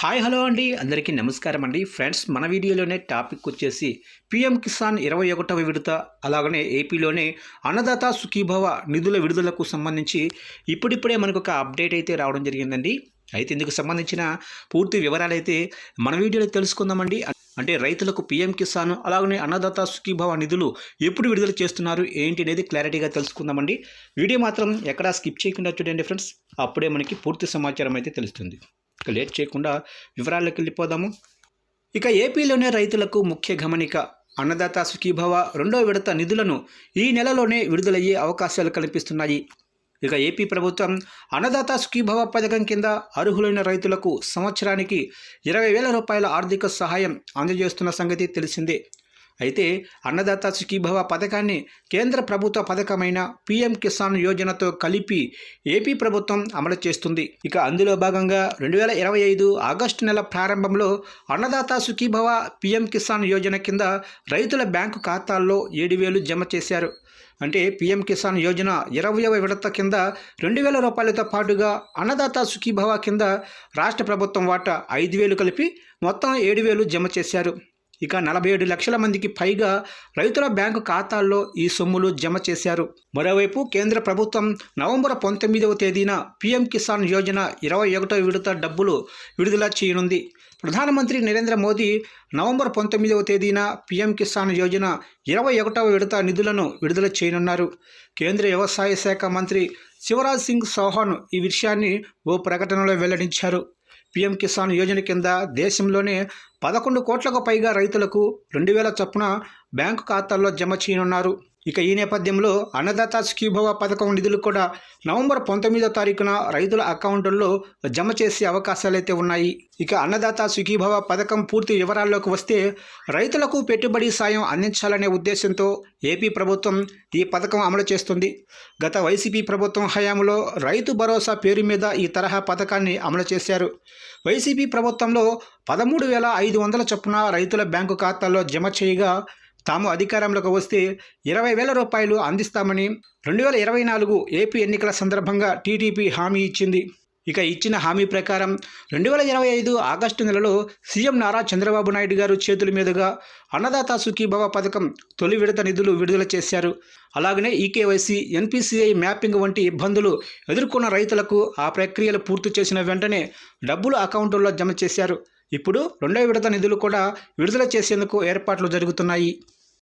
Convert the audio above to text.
Hi hello అండి. అందరికీ నమస్కారం అండి. ఫ్రెండ్స్ మన వీడియోలోనే టాపిక్ వచ్చేసి పిఎం కిసాన్ ఇరవై ఒకటవ విడత అలాగనే ఏపీలోనే అన్నదాత సుఖీభవ నిధుల విడుదలకు సంబంధించి ఇప్పుడిప్పుడే మనకు ఒక అప్డేట్ అయితే రావడం జరిగిందండి. అయితే ఇందుకు సంబంధించిన పూర్తి వివరాలు అయితే మన వీడియోలో తెలుసుకుందామండి. అంటే రైతులకు పిఎం కిసాన్ అలాగనే అన్నదాత సుఖీభవ నిధులు ఎప్పుడు విడుదల చేస్తున్నారు ఏంటి అనేది క్లారిటీగా తెలుసుకుందామండి. వీడియో మాత్రం ఎక్కడా స్కిప్ చేయకుండా చూడండి ఫ్రెండ్స్. అప్పుడే మనకి పూర్తి సమాచారం అయితే తెలుస్తుంది. ఇక లేట్ చేయకుండా వివరాలకు వెళ్ళిపోదాము. ఇక ఏపీలోనే రైతులకు ముఖ్య గమనిక అన్నదాత సుఖీభవ రెండో విడత నిధులను ఈ నెలలోనే విడుదలయ్యే అవకాశాలు కనిపిస్తున్నాయి. ఇక ఏపీ ప్రభుత్వం అన్నదాత సుఖీభవ పథకం కింద అర్హులైన రైతులకు సంవత్సరానికి ఇరవై వేల రూపాయల ఆర్థిక సహాయం అందజేస్తున్న సంగతి తెలిసిందే. అయితే అన్నదాత సుఖీభవ పథకాన్ని కేంద్ర ప్రభుత్వ పథకమైన పీఎం కిసాన్ యోజనతో కలిపి ఏపీ ప్రభుత్వం అమలు చేస్తుంది. ఇక అందులో భాగంగా రెండు వేల ఇరవై ఐదు ఆగస్టు నెల ప్రారంభంలో అన్నదాత సుఖీభవ పీఎం కిసాన్ యోజన కింద రైతుల బ్యాంకు ఖాతాల్లో ఏడు వేలు జమ చేశారు. అంటే పీఎం కిసాన్ యోజన ఇరవయవ విడత కింద రెండు వేల రూపాయలతో పాటుగా అన్నదాత సుఖీభవ కింద రాష్ట్ర ప్రభుత్వం వాటా ఐదు వేలు కలిపి మొత్తం ఏడు వేలు జమ చేశారు. ఇక నలభై ఏడు లక్షల మందికి పైగా రైతుల బ్యాంకు ఖాతాల్లో ఈ సొమ్ములు జమ చేశారు. మరోవైపు కేంద్ర ప్రభుత్వం నవంబర్ పంతొమ్మిదవ తేదీన పీఎం కిసాన్ యోజన ఇరవై ఒకటో విడత డబ్బులు విడుదల చేయనుంది. ప్రధానమంత్రి నరేంద్ర మోదీ నవంబర్ పంతొమ్మిదవ తేదీన పీఎం కిసాన్ యోజన ఇరవై ఒకటవ విడత నిధులను విడుదల చేయనున్నారు. కేంద్ర వ్యవసాయ శాఖ మంత్రి శివరాజ్ సింగ్ చౌహాన్ ఈ విషయాన్ని ఓ ప్రకటనలో వెల్లడించారు. పీఎం కిసాన్ యోజన కింద దేశంలోనే పదకొండు కోట్లకు పైగా రైతులకు రెండు వేల చొప్పున బ్యాంకు ఖాతాల్లో జమ చేయనున్నారు. ఇక ఈ నేపథ్యంలో అన్నదాత సుఖీభవ పథకం నిధులు కూడా నవంబర్ పంతొమ్మిదో తారీఖున రైతుల అకౌంట్లలో జమ చేసే అవకాశాలైతే ఉన్నాయి. ఇక అన్నదాత సుఖీభవ పథకం పూర్తి వివరాల్లోకి వస్తే రైతులకు పెట్టుబడి సాయం అందించాలనే ఉద్దేశంతో ఏపీ ప్రభుత్వం ఈ పథకం అమలు చేస్తుంది. గత వైసీపీ ప్రభుత్వం హయాంలో రైతు భరోసా పేరు మీద ఈ తరహా పథకాన్ని అమలు చేశారు. వైసీపీ ప్రభుత్వంలో పదమూడు వేల ఐదు వందల చొప్పున రైతుల బ్యాంకు ఖాతాల్లో జమ చేయగా తాము అధికారంలోకి వస్తే ఇరవై వేల రూపాయలు అందిస్తామని రెండు వేల ఇరవై నాలుగు ఏపీ ఎన్నికల సందర్భంగా టీడీపీ హామీ ఇచ్చింది. ఇక ఇచ్చిన హామీ ప్రకారం రెండు వేల ఇరవై ఐదు ఆగస్టు నెలలో సీఎం నారా చంద్రబాబు నాయుడు గారు చేతుల మీదుగా అన్నదాత సుఖీభవ పథకం తొలి విడత నిధులు విడుదల చేశారు. అలాగనే ఈకేవైసీ ఎన్పిసిఐ మ్యాపింగ్ వంటి ఇబ్బందులు ఎదుర్కొన్న రైతులకు ఆ ప్రక్రియలు పూర్తి చేసిన వెంటనే డబ్బులు అకౌంటుల్లో జమ చేశారు. ఇప్పుడు రెండో విడత నిధులు కూడా విడుదల చేసేందుకు ఏర్పాట్లు జరుగుతున్నాయి.